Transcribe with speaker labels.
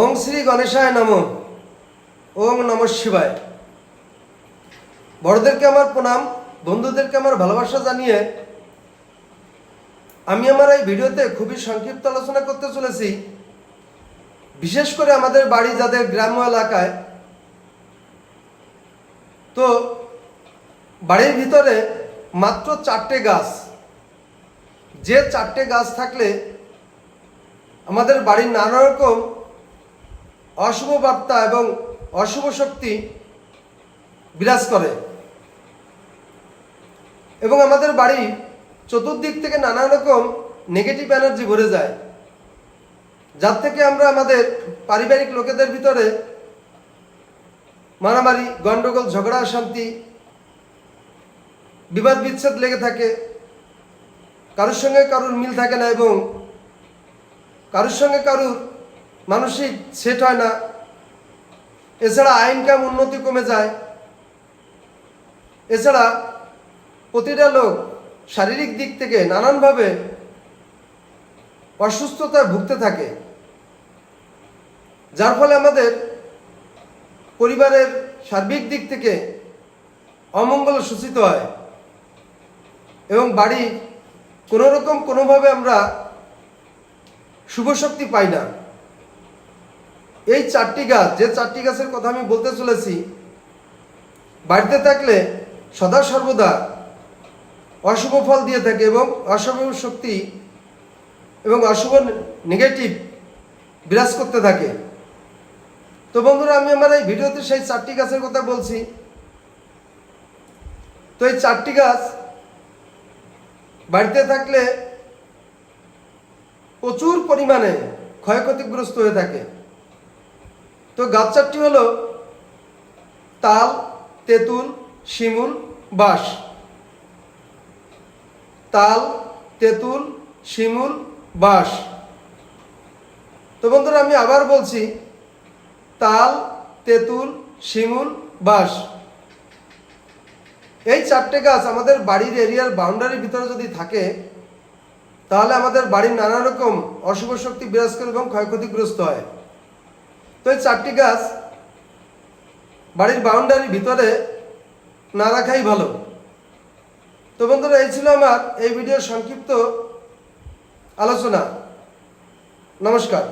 Speaker 1: ওং শ্রী গণেশায় নম। ওং নম শিবায়। বড়দেরকে আমার প্রণাম, বন্ধুদেরকে আমার ভালোবাসা জানিয়ে আমি আমার এই ভিডিওতে খুবই সংক্ষিপ্ত আলোচনা করতে চলেছি। বিশেষ করে আমাদের বাড়ি যাদের গ্রাম্য এলাকায়, তো বাড়ির ভিতরে মাত্র চারটে গাছ। যে চারটে গাছ থাকলে আমাদের বাড়ির নানা রকম অশুভ বার্তা এবং অশুভ শক্তি বিরাজ করে। এবং আমাদের বাড়ি চতুর্দিক থেকে নানা রকম নেগেটিভ এনার্জি ভরে যায়, যার থেকে আমরা আমাদের পারিবারিক লোকেদের ভিতরে মারামারি, গন্ডগোল, ঝগড়া শান্তি বিবাদ, বিচ্ছেদ লেগে থাকে। কারোর সঙ্গে কারোর মিল থাকে না এবং কারোর সঙ্গে কারোর মানসিক সেট হয় না। এছাড়া আইন কাম উন্নতি কমে যায়। এছাড়া প্রতিটা লোক শারীরিক দিক থেকে নানানভাবে অসুস্থতায় ভুগতে থাকে। যার ফলে আমাদের পরিবারের সার্বিক দিক থেকে অমঙ্গল সূচিত হয় এবং বাড়ি কোনোরকম কোনোভাবে আমরা শুভ শক্তি পাই না। এই চারটি গাছ, যে চারটি গাছের কথা আমি বলতে চলেছি, বাড়িতে থাকলে সদা সর্বদা অশুভ ফল দিয়ে থাকে এবং অশুভ শক্তি এবং অশুভ নেগেটিভ বিরাজ করতে থাকে। তো বন্ধুরা, আমি আমার এই ভিডিওতে সেই চারটি গাছের কথা বলছি। তো এই চারটি গাছ বাড়িতে থাকলে প্রচুর পরিমাণে ক্ষয়ক্ষতিগ্রস্ত হয়ে থাকে। তো গাছ চারটি হলো তাল, তেঁতুল, শিমুল, বাঁশ। তাল, তেঁতুল, শিমুল, বাঁশ। তো বন্ধুরা, আমি আবার বলছি, তাল, তেঁতুল, শিমুল, বাঁশ। এই চারটে গাছ আমাদের বাড়ির এরিয়ার বাউন্ডারির ভিতরে যদি থাকে, তাহলে আমাদের বাড়ির নানা রকম অশুভ শক্তি বিরাজ করে এবং ক্ষয়ক্ষতিগ্রস্ত হয়। তো এই চারটি গাছ বাড়ির বাউন্ডারির ভিতরে না রাখাই ভালো। তো বন্ধুরা, এই ছিল আমার এই ভিডিওর সংক্ষিপ্ত আলোচনা। নমস্কার।